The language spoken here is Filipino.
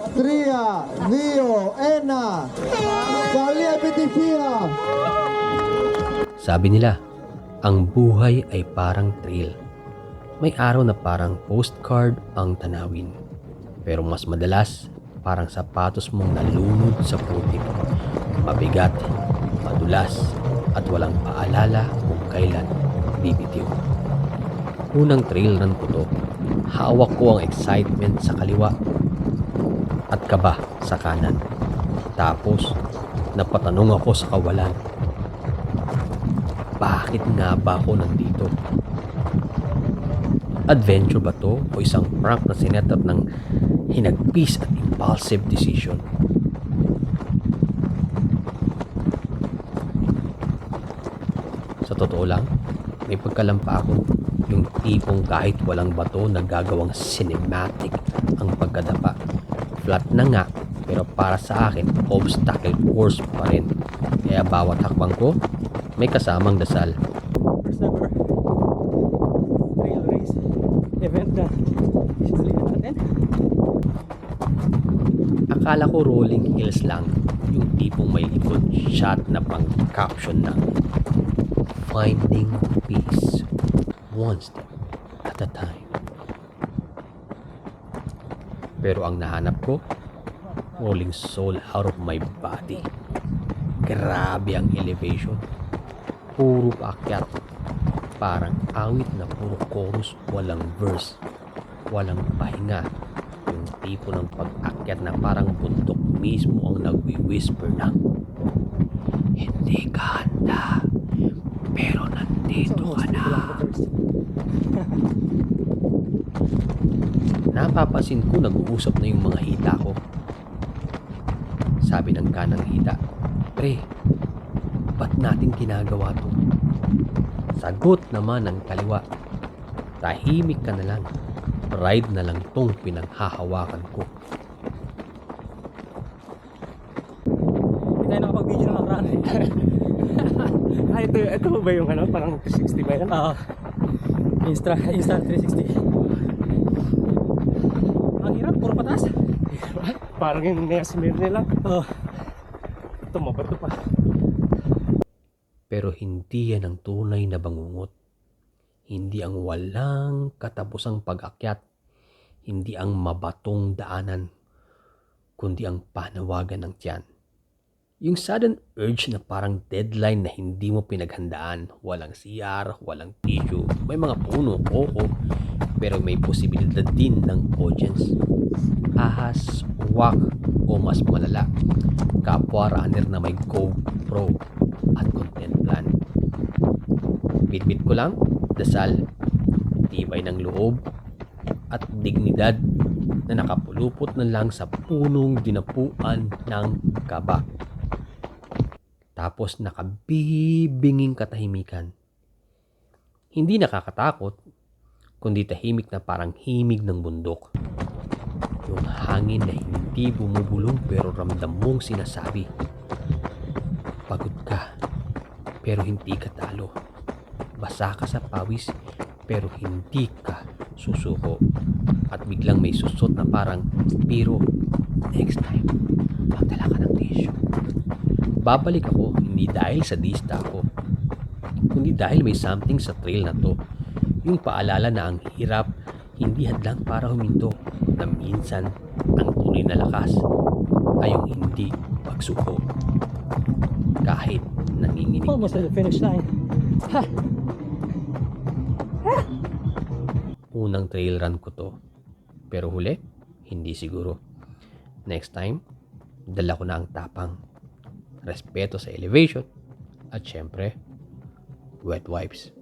Tria, Neo, Ena, Galia Petifia. Sabi nila, ang buhay ay parang trail. May araw na parang postcard ang tanawin. Pero mas madalas, parang sapatos mong nalunod sa putik. Mabigat, madulas, at walang paalala kung kailan bibitiw. Unang trail run ko to, hawak ko ang excitement sa kaliwa at kaba sa kanan. Tapos, napatanong ako sa kawalan bakit nga ba ako nandito? Adventure ba to o isang prank na sinetup ng hinagpis at impulsive decision? Sa totoo lang, may pagkalampa ako yung tipong kahit walang bato nagagawang cinematic ang pagkadapa. Flat na nga, pero para sa akin, obstacle course pa rin. Kaya bawat hakbang ko, may kasamang dasal. First ever trail race event na isalihan natin. Akala ko rolling hills lang, yung tipong may likod shot na pang caption ng Finding Peace One Step at a Time. Pero ang nahanap ko, rolling soul out of my body. Grabe ang elevation. Puro paakyat. Parang awit na puro chorus, walang verse. Walang pahinga. Yung tipo ng pag-akyat na parang bundok mismo ang nagwi-whisper ng Hindi ka handa, pero nandito ka na. Napapansin ko nag-uusap na yung mga hita ko. Sabi ng kanang hita, Pre, ba't natin ginagawa to? Sagot naman ng kaliwa, tahimik ka na lang. Pride na lang tong pinanghahawakan ko. Hindi tayo nakapag-video ng nakaraan eh. Ah, ito, ito ba yung ano, parang 360 ba yan? Oo. Insta, Insta 360. Ang hirap, puro patas. parang yung Nesmir nila. Oo. Ito, mabato pa. Pero hindi yan ang tunay na bangungot. Hindi ang walang katapusang pag-akyat. Hindi ang mabatong daanan. Kundi ang panawagan ng tiyan. Yung sudden urge na parang deadline na hindi mo pinaghandaan. Walang CR, walang tissue, may mga puno, oo. Pero may posibilidad din ng audience. Ahas, wak, o mas malala. Kapwa runner na may GoPro at content plan. Bitbit ko lang, dasal, tibay ng loob, at dignidad na nakapulupot na lang sa punong dinapuan ng kaba. Tapos nakabibinging katahimikan. Hindi nakakatakot, kundi tahimik na parang himig ng bundok. Yung hangin na hindi bumubulong pero ramdam mong sinasabi. Pagod ka, pero hindi ka talo. Basa ka sa pawis, pero hindi ka susuko. At biglang may susot na parang, pero next time, magdala ka ng tissue. Babalik ako hindi dahil sa dista ako, kundi dahil may something sa trail na to. Yung paalala na ang hirap, hindi hadlang para huminto, na minsan ang tunay na lakas ay yung hindi pagsuko. Kahit nanginginig Almost at the finish line. Ha! unang trail run ko to. Pero huli, hindi siguro. Next time, dala ko na ang tapang. Respeto sa elevation. At syempre, wet wipes.